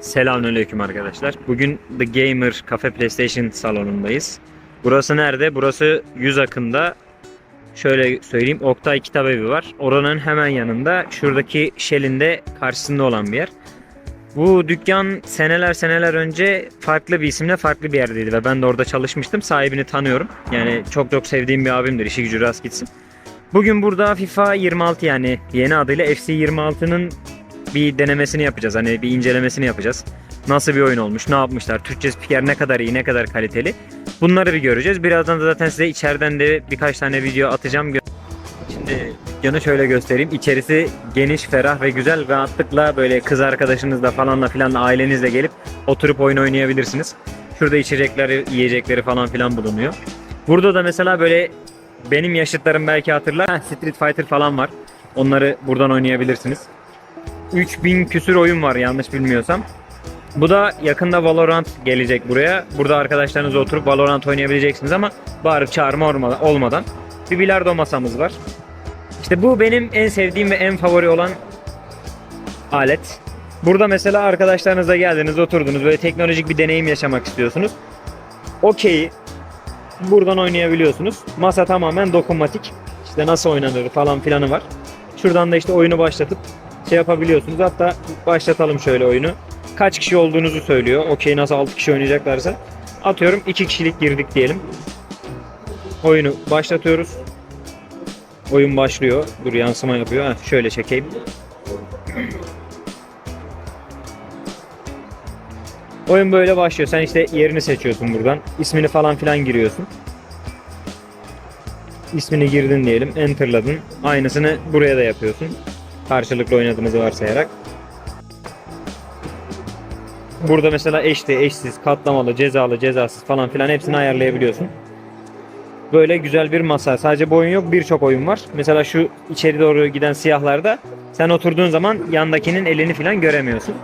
Selamünaleyküm arkadaşlar. Bugün The Gamer Cafe PlayStation salonundayız. Burası nerede? Burası Yüz Akın'da. Şöyle söyleyeyim. Oktay Kitabevi var. Oranın hemen yanında. Şuradaki Shell'in de karşısında olan bir yer. Bu dükkan seneler seneler önce farklı bir isimle farklı bir yerdeydi ve ben de orada çalışmıştım. Sahibini tanıyorum. Yani çok çok sevdiğim bir abimdir. İşi gücü rast gitsin. Bugün burada FIFA 26 yani yeni adıyla FC 26'nın bir denemesini yapacağız. Hani bir incelemesini yapacağız. Nasıl bir oyun olmuş, ne yapmışlar, Türkçe spiker ne kadar iyi, ne kadar kaliteli. Bunları bir göreceğiz. Birazdan da zaten size içeriden de birkaç tane video atacağım. Şimdi dükkanı şöyle göstereyim. İçerisi geniş, ferah ve güzel. Rahatlıkla böyle kız arkadaşınızla falanla filan ailenizle gelip oturup oyun oynayabilirsiniz. Şurada içecekleri, yiyecekleri falan filan bulunuyor. Burada da mesela böyle benim yaşıtlarım belki hatırlar. Street Fighter falan var. Onları buradan oynayabilirsiniz. 3000 küsür oyun var yanlış bilmiyorsam. Bu da yakında Valorant gelecek buraya. Burada arkadaşlarınızla oturup Valorant oynayabileceksiniz ama bağırıp çağırma olma- olmadan. Bir bilardo masamız var. İşte bu benim en sevdiğim ve en favori olan alet. Burada mesela arkadaşlarınızla geldiniz, oturdunuz, böyle teknolojik bir deneyim yaşamak istiyorsunuz. Okey, buradan oynayabiliyorsunuz. Masa tamamen dokunmatik. İşte nasıl oynanır falan filanı var. Şuradan da işte oyunu başlatıp şey yapabiliyorsunuz. Hatta başlatalım şöyle oyunu. Kaç kişi olduğunuzu söylüyor. Okey nasıl 6 kişi oynayacaklarsa. Atıyorum 2 kişilik girdik diyelim. Oyunu başlatıyoruz. Oyun başlıyor. Dur yansıma yapıyor. Heh, şöyle çekeyim. Oyun böyle başlıyor. Sen işte yerini seçiyorsun buradan. İsmini falan filan giriyorsun. İsmini girdin diyelim. Enter'ladın. Aynısını buraya da yapıyorsun. Karşılıklı oynadığınızı varsayarak. Burada mesela eşli, eşsiz, katlamalı, cezalı, cezasız falan filan hepsini ayarlayabiliyorsun. Böyle güzel bir masa. Sadece bu oyun yok birçok oyun var. Mesela şu içeri doğru giden siyahlarda sen oturduğun zaman yandakinin elini falan göremiyorsun.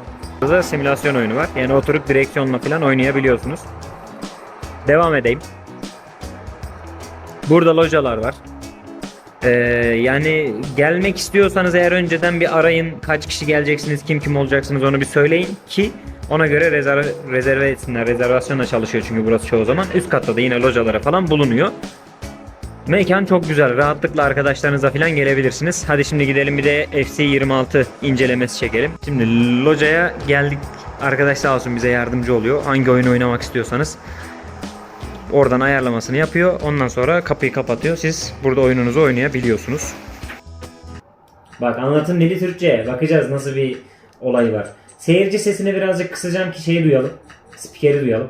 Burada simülasyon oyunu var. Yani oturup direksiyonla falan oynayabiliyorsunuz. Devam edeyim. Burada localar var. Ee, yani gelmek istiyorsanız eğer önceden bir arayın kaç kişi geleceksiniz kim kim olacaksınız onu bir söyleyin ki ona göre rezerv rezerve etsinler. Rezervasyonla çalışıyor çünkü burası çoğu zaman. Üst katta da yine localara falan bulunuyor. Mekan çok güzel. Rahatlıkla arkadaşlarınızla falan gelebilirsiniz. Hadi şimdi gidelim bir de FC 26 incelemesi çekelim. Şimdi locaya geldik. Arkadaş sağ olsun bize yardımcı oluyor. Hangi oyun oynamak istiyorsanız. Oradan ayarlamasını yapıyor. Ondan sonra kapıyı kapatıyor. Siz burada oyununuzu oynayabiliyorsunuz. Bak anlatım dili Türkçe. Bakacağız nasıl bir olay var. Seyirci sesini birazcık kısacağım ki şeyi duyalım. Spikeri duyalım.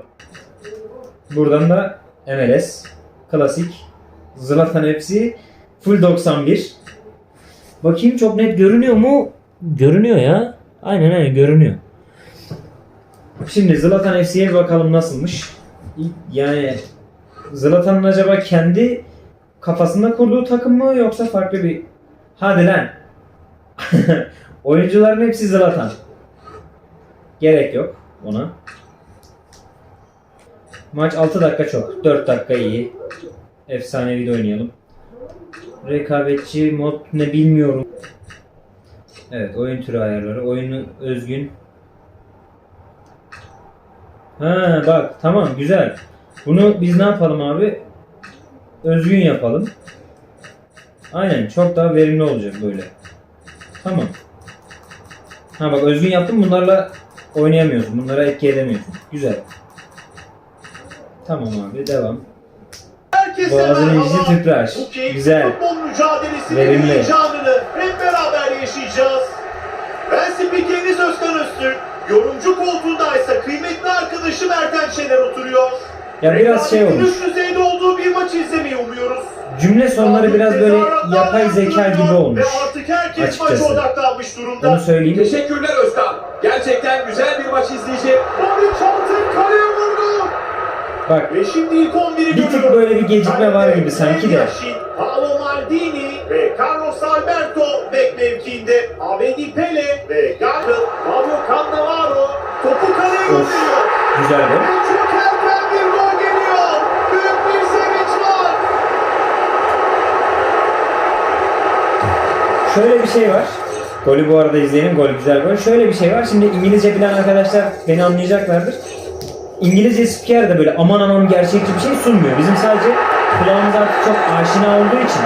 Buradan da MLS. Klasik. Zlatan hepsi. Full 91. Bakayım çok net görünüyor mu? Görünüyor ya. Aynen aynen görünüyor. Şimdi Zlatan FC'ye bir bakalım nasılmış. Yani Zlatan'ın acaba kendi kafasında kurduğu takım mı yoksa farklı bir... Hadi lan. Oyuncuların hepsi Zlatan. Gerek yok ona. Maç 6 dakika çok. 4 dakika iyi. Efsanevi de oynayalım. Rekabetçi mod ne bilmiyorum. Evet oyun türü ayarları. Oyunu özgün. Ha bak tamam güzel. Bunu biz ne yapalım abi? Özgün yapalım. Aynen çok daha verimli olacak böyle. Tamam. Ha bak özgün yaptım bunlarla oynayamıyorsun. Bunlara etki edemiyorsun. Güzel. Tamam abi devam. Herkese Boğazın incisi tüpraş. Güzel. Verimli. heyecanını hep beraber yaşayacağız. Ben spikeriniz Özkan Öztürk. Yorumcu koltuğundaysa kıymetli arkadaşım Erten Şener oturuyor. Ya biraz şey olmuş. üst düzeyde olduğu bir maç izlemeyi umuyoruz. Cümle sonları biraz böyle yapay zeka gibi olmuş. Ve artık herkes Açıkçası. maça odaklanmış durumda. Onu söyleyeyim. Teşekkürler Özkan. Gerçekten güzel bir maç izleyecek. Bobby Charlton kaleye vurdu. Bak Ve şimdi ilk 11'i Bir tık böyle bir gecikme var gibi sanki de. Paolo Maldini ve Carlos Alberto bek mevkiinde. Avedi Pele ve Garnet, Fabio Cannavaro topu kaleye gönderiyor. güzel Ve de. çok erken bir gol geliyor. Büyük bir sevinç var. Şöyle bir şey var. Golü bu arada izleyelim. Gol güzel gol. Şöyle bir şey var. Şimdi İngilizce bilen arkadaşlar beni anlayacaklardır. İngilizce spiker de böyle aman aman gerçekçi bir şey sunmuyor. Bizim sadece kulağımız artık çok aşina olduğu için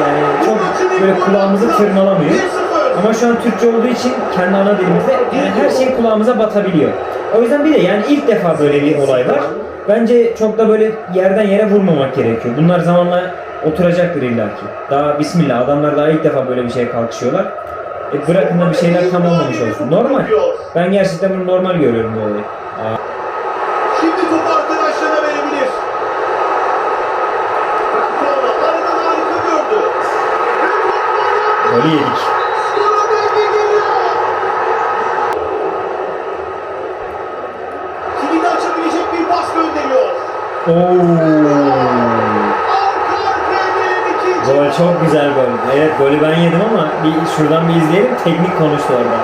yani çok böyle kulağımızı tırmalamıyor. 1-0. Ama şu an Türkçe olduğu için kendi ana dilimizde her şey kulağımıza batabiliyor. O yüzden bir de yani ilk defa böyle bir olay var. Bence çok da böyle yerden yere vurmamak gerekiyor. Bunlar zamanla oturacaktır illaki. Daha bismillah adamlar daha ilk defa böyle bir şeye kalkışıyorlar. E bırakın da bir şeyler tam olmamış olsun. Normal. Ben gerçekten bunu normal görüyorum bu olayı. Şimdi topu arkadaşlarına verebilir. Aradan harika gördü. Golü yedik. Kilidi açabilecek bir pas gönderiyor. Oo. Arka arkaya gelen ikinci. Gol çok güzel gol. Evet golü ben yedim ama bir şuradan bir izleyelim. Teknik konuştu orada.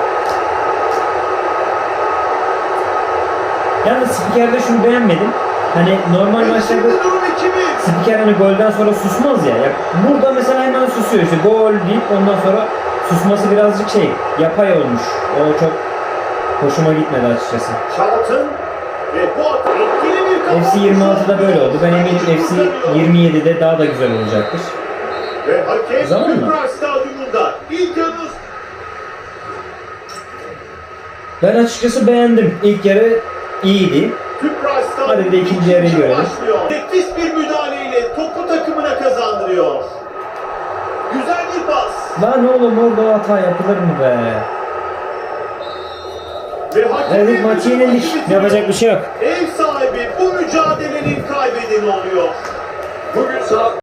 Yalnız spikerde şunu beğenmedim. Hani normal maçlarda Şimdi durum 2-1. spiker hani golden sonra susmaz ya. ya. Burada mesela hemen susuyor işte gol deyip ondan sonra susması birazcık şey yapay olmuş. O çok hoşuma gitmedi açıkçası. Charlton ve bu atak etkili bir kafa FC 26'da böyle oldu. Ben eminim FC kurtarıyor. 27'de daha da güzel olacaktır. Ve hakem Zaman? Tüpraş Stadyumunda ilk yarı Ben açıkçası beğendim. İlk yarı iyiydi. Tüpraş Hadi de ikinci yarıyı görelim. başlıyor. Nefis bir müdahaleyle topu takımına kazandırıyor. Güzel bir pas. Lan oğlum orada hata yapılır mı be? Evet maçı yenildik. Yapacak bir şey yok. Ev sahibi bu mücadelenin kaybedeni oluyor. Bugün saat